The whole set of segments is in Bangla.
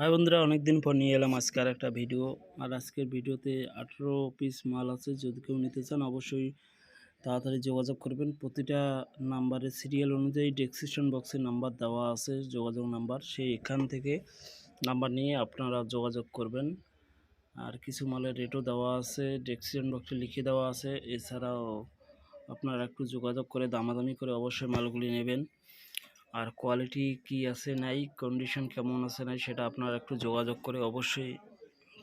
হাই বন্ধুরা, অনেকদিন পর নিয়ে এলাম আজকে আর একটা ভিডিও। আর আজকের ভিডিওতে আঠেরো পিস মাল আছে। যদি কেউ নিতে চান, অবশ্যই তাড়াতাড়ি যোগাযোগ করবেন। প্রতিটা নাম্বারের সিরিয়াল অনুযায়ী ডেসক্রিপশন বক্সে নাম্বার দেওয়া আছে, যোগাযোগ নাম্বার সেই এখান থেকে নাম্বার নিয়ে আপনারা যোগাযোগ করবেন। আর কিছু মালের রেটও দেওয়া আছে ডেসক্রিপশন বক্সে লিখে দেওয়া আছে। এছাড়াও আপনারা একটু যোগাযোগ করে দামাদামি করে অবশ্যই মালগুলি নেবেন। আর কোয়ালিটি কি আছে, নাই কন্ডিশন কেমন আছে, নাই, সেটা আপনারা একটু যোগাযোগ করে অবশ্যই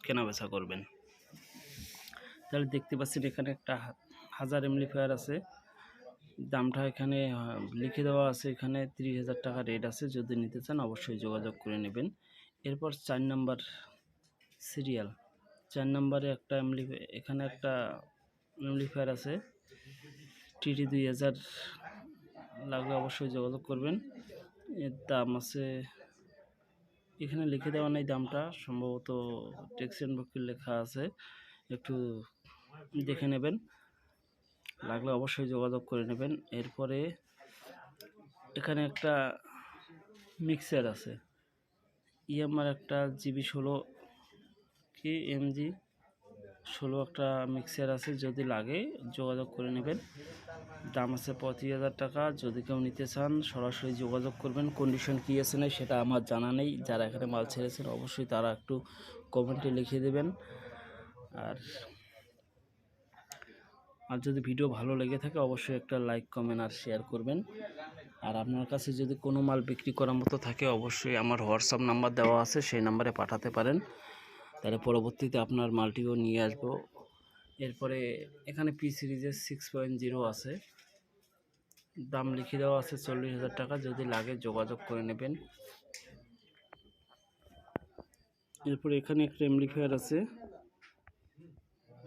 কেনাবেচা করবেন। তাহলে দেখতে পাচ্ছেন এখানে একটা হাজার এমলিফায়ার আছে। দামটা এখানে লিখে দেওয়া আছে এখানে তিরিশ হাজার টাকা রেট আছে। যদি নিতে চান অবশ্যই যোগাযোগ করে নেবেন। এরপর চার নাম্বার সিরিয়াল চার নাম্বারে একটা এমলি এখানে একটা এমলিফায়ার আছে। টিটি দুই হাজার লাগলে অবশ্যই যোগাযোগ করবেন। এর দাম আছে, এখানে লিখে দেওয়া নেই দামটা, সম্ভবত টেক্সন বক্সে লেখা আছে, একটু দেখে নেবেন। লাগলে অবশ্যই যোগাযোগ করে নেবেন। এরপরে এখানে একটা মিক্সার আছে ইএমআর একটা জিবি ষোলো কি এমজি ষোলো একটা মিক্সার আছে, যদি লাগে যোগাযোগ করে নেবেন। দাম আছে পঁচিশ হাজার টাকা। যদি কেউ নিতে চান, সরাসরি যোগাযোগ করবেন। কন্ডিশন কী আছে না সেটা আমার জানা নেই। যারা এখানে মাল ছেড়েছেন, অবশ্যই তারা একটু কমেন্টে লিখে দেবেন। আর আর যদি ভিডিও ভালো লেগে থাকে, অবশ্যই একটা লাইক কমেন্ট আর শেয়ার করবেন। আর আপনার কাছে যদি কোনো মাল বিক্রি করার মতো থাকে, অবশ্যই আমার হোয়াটসঅ্যাপ নাম্বার দেওয়া আছে। সেই নাম্বারে পাঠাতে পারেন। তাহলে পরবর্তীতে আপনার মালটিও নিয়ে আসব। এরপরে এখানে পি সিরিজের সিক্স পয়েন্ট জিরো আছে। দাম লিখে দেওয়া আছে চল্লিশ হাজার টাকা, যদি লাগে যোগাযোগ করে নেবেন। এরপরে এখানে একটা এমলিফায়ার আছে।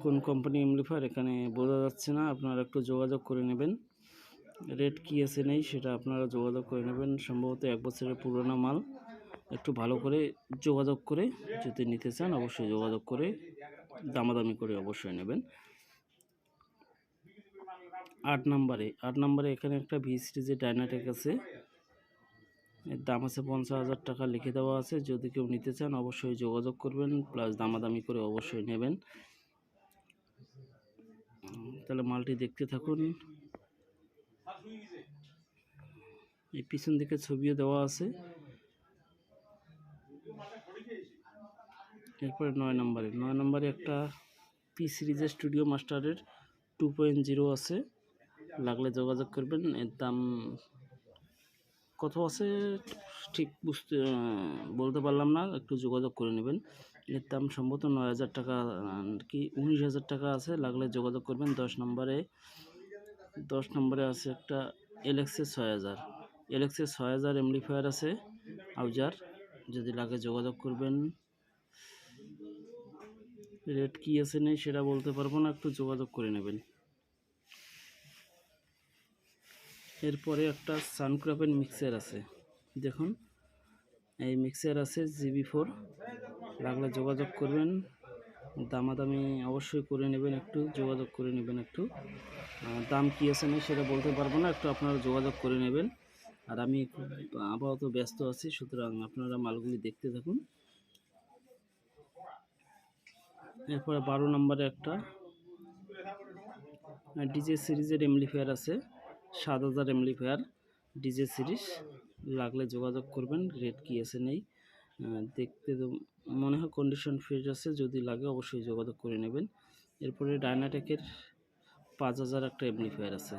কোন কোম্পানি এমলিফায়ার এখানে বোঝা যাচ্ছে না, আপনারা একটু যোগাযোগ করে নেবেন। রেট কী আছে নেই, সেটা আপনারা যোগাযোগ করে নেবেন। সম্ভবত এক বছরের পুরোনো মাল। একটু ভালো করে যোগাযোগ করে যদি নিতে চান, অবশ্যই যোগাযোগ করে দামাদামি করে অবশ্যই নেবেন। আট নম্বরে আট নম্বরে এখানে একটা ভি সিরিজের ডাইনাটেক আছে। এর দাম আছে পঞ্চাশ হাজার টাকা লিখে দেওয়া আছে। যদি কেউ নিতে চান, অবশ্যই যোগাযোগ করবেন প্লাস দামাদামি করে অবশ্যই নেবেন। তাহলে মালটি দেখতে থাকুন। এই পিছন দিকে ছবিও দেওয়া আছে। এরপরে নয় নম্বরে। নয় নম্বরে একটা পি সিরিজের স্টুডিও মাস্টারের টু পয়েন্ট জিরো আছে। লাগলে যোগাযোগ করবেন। এর দাম কত আছে? ঠিক বুঝতে বলতে পারলাম না। একটু যোগাযোগ করে নেবেন। এর দাম সম্ভবত নয় হাজার টাকা, কি উনিশ হাজার টাকা আছে। লাগলে যোগাযোগ করবেন। দশ নম্বরে দশ নম্বরে আছে একটা এলেক্সের ছয় হাজার। এলেক্সের ছয় হাজার এমলিফায়ার আছে, আউজার। যদি লাগে যোগাযোগ করবেন। রেট কী আছে নেই সেটা বলতে পারব না, একটু যোগাযোগ করে নেবেন। এরপরে একটা সানক্রাফের মিক্সার আছে। দেখুন, এই মিক্সার আছে জিবি ফোর। লাগলে যোগাযোগ করবেন। দামাদামি অবশ্যই করে নেবেন একটু, যোগাযোগ করে নেবেন একটু। দাম কী আছে নেই সেটা বলতে পারব না, একটু আপনারা যোগাযোগ করে নেবেন। আর আমি আপাতত ব্যস্ত আছি, সুতরাং আপনারা মালগুলি দেখতে থাকুন। এরপরে বারো নম্বরে একটা ডিজে সিরিজের এমলিফায়ার আছে, সাত হাজার এমলিফায়ার ডিজে সিরিজ, লাগলে যোগাযোগ করবেন রেট কি আছে নেই দেখতে তো মনে হয় কন্ডিশন ফ্রেশ আছে, যদি লাগে অবশ্যই যোগাযোগ করে নেবেন। এরপরে ডায়নাটেকের পাঁচ হাজার একটা এমলিফায়ার আছে।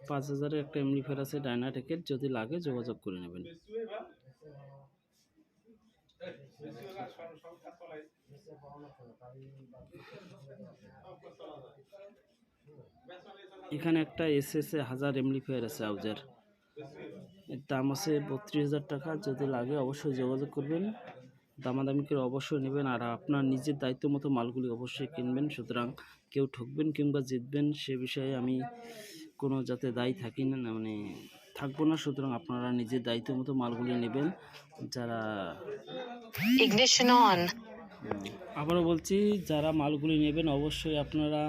পাঁচ হাজারের একটা এমলিফায়ার আছে ডায়নাটেকের যদি লাগে যোগাযোগ করে নেবেন। এখানে একটা এস এস এ হাজার এমলিফায়ার আছে আউজার। এর দাম আছে বত্রিশ হাজার টাকা। যদি লাগে অবশ্যই যোগাযোগ করবেন। দামাদামি করে অবশ্যই নেবেন। আর আপনার নিজের দায়িত্ব মতো মালগুলি অবশ্যই কিনবেন। সুতরাং কেউ ঠকবেন কিংবা জিতবেন সে বিষয়ে আমি কোনো যাতে দায়ী থাকি না মানে থাকব না। সুতরাং আপনারা নিজের দায়িত্ব মতো মালগুলি নেবেন। যারা. আবারও বলছি, যারা মালগুলি নেবেন অবশ্যই আপনারা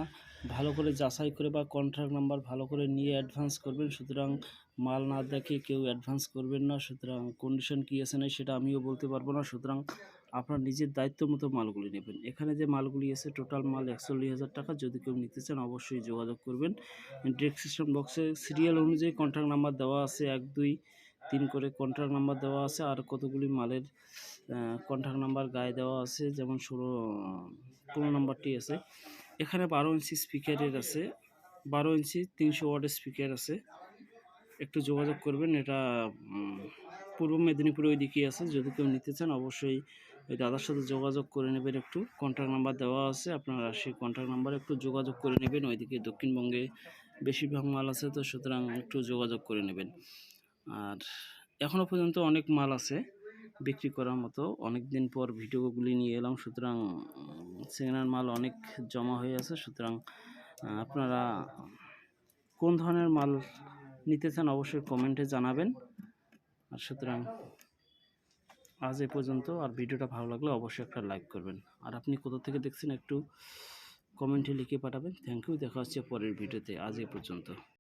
ভালো করে যাচাই করে বা কন্ট্রাক্ট নাম্বার ভালো করে নিয়ে অ্যাডভান্স করবেন। সুতরাং মাল না দেখে কেউ অ্যাডভান্স করবেন না। সুতরাং কন্ডিশন কী আছে না সেটা আমিও বলতে পারব না। সুতরাং আপনার নিজের দায়িত্ব মতো মালগুলি নেবেন। এখানে যে মালগুলি আছে টোটাল মাল একচল্লিশ হাজার টাকা। যদি কেউ নিতে চান, অবশ্যই যোগাযোগ করবেন। ডিসক্রিপশন বক্সে সিরিয়াল অনুযায়ী কন্ট্যাক্ট নাম্বার দেওয়া আছে। এক, দুই তিন করে কন্ট্যাক্ট নাম্বার দেওয়া আছে আর কতগুলি মালের কন্ট্যাক্ট নাম্বার গায়ে দেওয়া আছে, যেমন ষোলো পনেরো নাম্বারটি আছে। এখানে বারো ইঞ্চি স্পিকারের আছে, বারো ইঞ্চি তিনশো ওয়াটের স্পিকার আছে। একটু যোগাযোগ করবেন, এটা পূর্ব মেদিনীপুর ওই দিকেই আছে, যদি কেউ নিতে চান অবশ্যই ওই দাদার সাথে যোগাযোগ করে নেবেন একটু। কন্ট্যাক্ট নাম্বার দেওয়া আছে, আপনারা সেই কন্ট্যাক্ট নাম্বারে একটু যোগাযোগ করে নেবেন, ওইদিকে দক্ষিণবঙ্গে বেশিরভাগ মাল আছে, তো সুতরাং একটু যোগাযোগ করে নেবেন। আর এখনও পর্যন্ত অনেক মাল আছে বিক্রি করার মতো। অনেক দিন পর ভিডিওগুলি নিয়ে এলাম, সুতরাং সেকেন্ড মাল অনেক জমা হয়ে আছে, সুতরাং আপনারা কোন ধরনের মাল নিতে চান অবশ্যই কমেন্টে জানাবেন। আর সুতরাং, আজ এ পর্যন্ত, আর ভিডিওটা ভালো লাগলে অবশ্যই একটা লাইক করবেন। আর আপনি কোথা থেকে দেখছেন একটু কমেন্টে লিখে পাঠাবেন। থ্যাংক ইউ, দেখা হচ্ছে পরের ভিডিওতে। আজ এ পর্যন্ত।